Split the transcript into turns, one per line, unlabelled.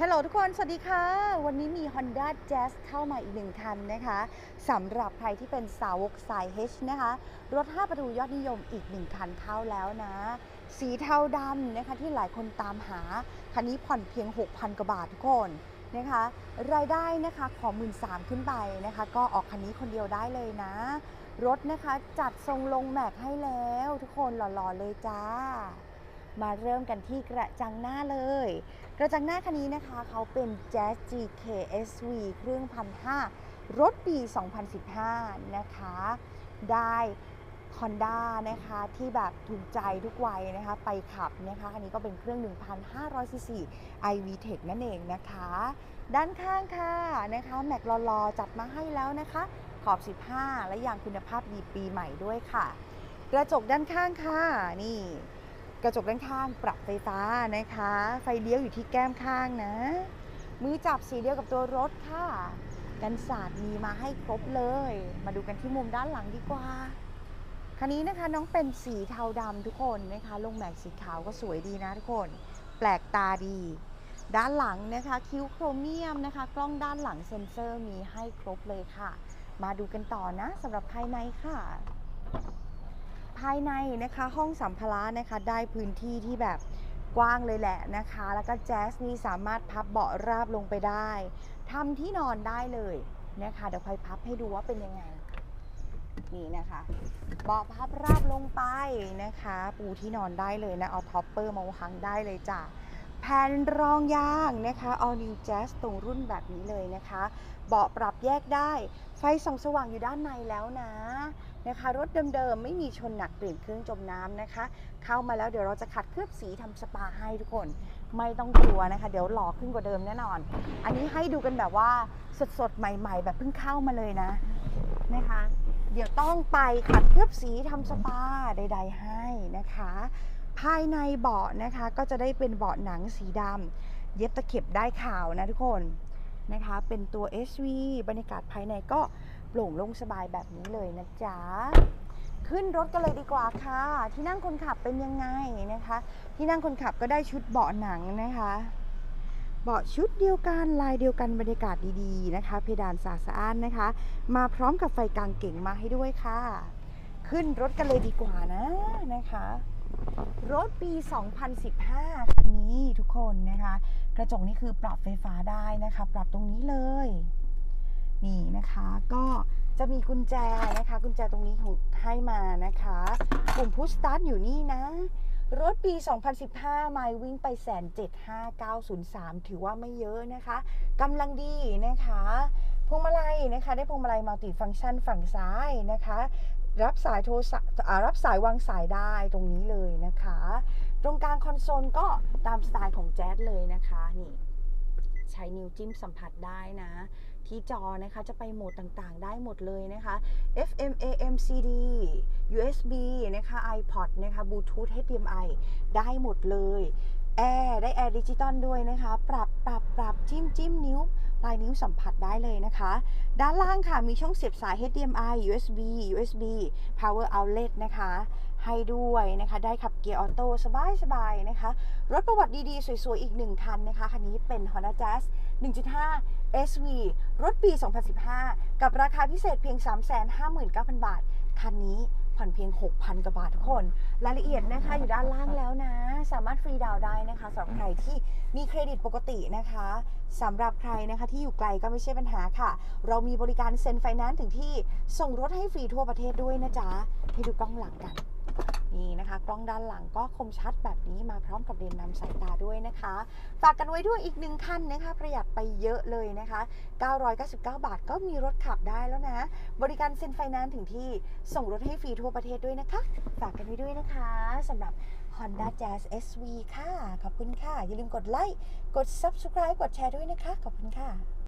ฮัลโหลทุกคน สวัสดีค่ะ วันนี้มี Honda Jazz เข้ามาอีกหนึ่งคันนะคะสำหรับใครที่เป็นสาวกสาย H นะคะ รถ 5 ประตูยอดนิยมอีกหนึ่งคันเข้าแล้วนะ สีเทาดำนะคะที่หลายคนตามหา คันนี้ผ่อนเพียง 6,000 กว่าบาททุกคนนะคะ รายได้นะคะขอหมื่นสามขึ้นไปนะคะ ก็ออกคันนี้คนเดียวได้เลยนะ รถนะคะจัดทรงลงแม็กให้แล้ว ทุกคนหล่อๆเลยจ้า มาเริ่มกันที่กระจังหน้าเลย กระจังหน้าคันนี้นะคะเขาเป็น Jazz GK SV เครื่องพันห้ารถปี 2015 นะคะ ได้ Honda นะคะที่แบบถูกใจทุกวัยนะคะไปขับนะคะอันนี้ก็เป็นเครื่อง 1,500ซีซี iVTEC นั่นเองนะคะ ด้านข้างค่ะนะคะแม็กลอๆจัดมาให้แล้วนะคะ ขอบ 15 และยางคุณภาพดีปีใหม่ด้วยค่ะ กระจกด้านข้างค่ะนี่ กระจกด้านข้างปรับไฟฟ้านะคะ ไฟเลี้ยวอยู่ที่แก้มข้างนะ มือจับสีเดียวกับตัวรถค่ะกันศาสตร์มีมาให้ครบเลย มาดูกันที่มุมด้านหลังดีกว่าคันนี้นะคะน้องเป็นสีเทาดำทุกคนนะคะ ลงแม็กสีขาวก็สวยดีนะทุกคน แปลกตาดี ด้านหลังนะคะ คิ้วโครเมียมนะคะ กล้องด้านหลังเซ็นเซอร์มีให้ครบเลยค่ะ มาดูกันต่อนะสำหรับภายในค่ะ ภายในนะคะห้องสัมภาระนะคะได้พื้นที่ที่แบบกว้างเลยแหละนะคะ แล้วก็แจ๊สนี่สามารถพับเบาะราบลงไปได้ทำที่นอนได้เลยนะคะเดี๋ยวค่อยพับให้ดูว่าเป็นยังไงนี่นะคะเบาะพับราบลงไปนะคะ ปูที่นอนได้เลยนะเอาท็อปเปอร์มาวางได้เลยจ้ะแผ่นรองยางนะคะ All New Jazz ตรงรุ่นแบบนี้เลยนะคะ เบาะปรับแยกได้ ไฟส่องสว่างอยู่ด้านในแล้วนะ นะคะรถเดิมๆไม่มีชนหนักเปลี่ยนเครื่องจมน้ำนะคะ เข้ามาแล้วเดี๋ยวเราจะขัดเคลือบสีทำสปาให้ทุกคน ไม่ต้องกลัวนะคะ เดี๋ยวหล่อขึ้นกว่าเดิมแน่นอน อันนี้ให้ดูกันแบบว่าสดๆ ใหม่ ๆ แบบเพิ่งเข้ามาเลยนะนะคะ เดี๋ยวต้องไปขัดเคลือบสีทำสปาใด ๆ ให้นะคะ ภายในเบาะนะคะก็จะได้เป็นเบาะหนังสีดำเย็บตะเข็บได้ขาวนะทุกคนนะคะ เป็นตัว SV บรรยากาศภายในก็ โปร่งโล่งสบายแบบนี้เลยนะจ๊ะ ขึ้นรถกันเลยดีกว่าค่ะ ที่นั่งคนขับเป็นยังไงนะคะ ที่นั่งคนขับก็ได้ชุดเบาะหนังนะคะ เบาะชุดเดียวกันลายเดียวกันบรรยากาศดีๆนะคะ เพดานสะอานนะคะ มาพร้อมกับไฟกลางเก่งมาให้ด้วยค่ะ ขึ้นรถกันเลยดีกว่านะนะคะรถปี 2015 คันนี้ทุกคนนะคะ กระจกนี่คือปรับไฟฟ้าได้นะคะ ปรับตรงนี้เลย นี่นะคะก็จะมีกุญแจนะคะ กุญแจตรงนี้ให้มานะคะปุ่มพุชสตาร์ทอยู่นี่นะ รถปี 2015 ไมล์วิ่งไปแสนเจ็ดห้าเก้าศูนย์สามถือว่าไม่เยอะนะคะกำลังดีนะคะพวงมาลัยนะคะ ได้พวงมาลัยมัลติฟังก์ชันฝั่งซ้ายนะคะ รับสายโทรศัพท์รับสายวางสายได้ตรงนี้เลยนะคะ ตรงกลางคอนโซลก็ตามสไตล์ของแจ๊สเลยนะคะนี่ ใช้นิ้วจิ้มสัมผัสได้นะ ที่จอนะคะจะไปโหมดต่างๆ ได้หมดเลยนะคะ FM AM CD USB นะคะ iPod นะคะ Bluetooth HDMI ได้หมดเลยแอร์ได้แอร์ดิจิตอลด้วยนะคะ ปรับ ปรับปรับจิ้มจิ้มนิ้ว ปลายนิ้วสัมผัสได้เลยนะคะ ด้านล่างค่ะ มีช่องเสียบสาย HDMI USB USB Power Outlet นะคะ ให้ด้วยนะคะ ได้ขับเกียร์ออโต้สบายๆนะคะ รถประวัติดีๆ สวยๆ อีกหนึ่งคันนะคะ คันนี้เป็น Honda Jazz 1.5 SV รถปี 2015 กับราคาพิเศษเพียง 359,000 บาท คันนี้ ผ่อนเพียง 6,000กว่าบาททุกคน รายละเอียดนะคะอยู่ด้านล่างแล้วนะ สามารถฟรีดาวน์ได้นะคะสำหรับใครที่มีเครดิตปกตินะคะสำหรับใครนะคะที่อยู่ไกลก็ไม่ใช่ปัญหาค่ะ เรามีบริการเซ็นไฟแนนซ์ถึงที่ส่งรถให้ฟรีทั่วประเทศด้วยนะจ๊ะให้ดูกล้องหลังกัน นี่นะคะ กล้องด้านหลังก็คมชัดแบบนี้มาพร้อมกับเลนส์นำสายตาด้วยนะคะ ฝากกันไว้ด้วยอีกหนึ่งคันนะคะ ประหยัดไปเยอะเลยนะคะ 999 บาทก็มีรถขับได้แล้วนะ บริการเซ็นไฟแนนซ์ถึงที่ส่งรถให้ฟรีทั่วประเทศด้วยนะคะ ฝากกันไว้ด้วยนะคะสำหรับ Honda Jazz SV ค่ะ ขอบคุณค่ะ อย่าลืมกดไลค์ กด Subscribe กดแชร์ด้วยนะคะ ขอบคุณค่ะ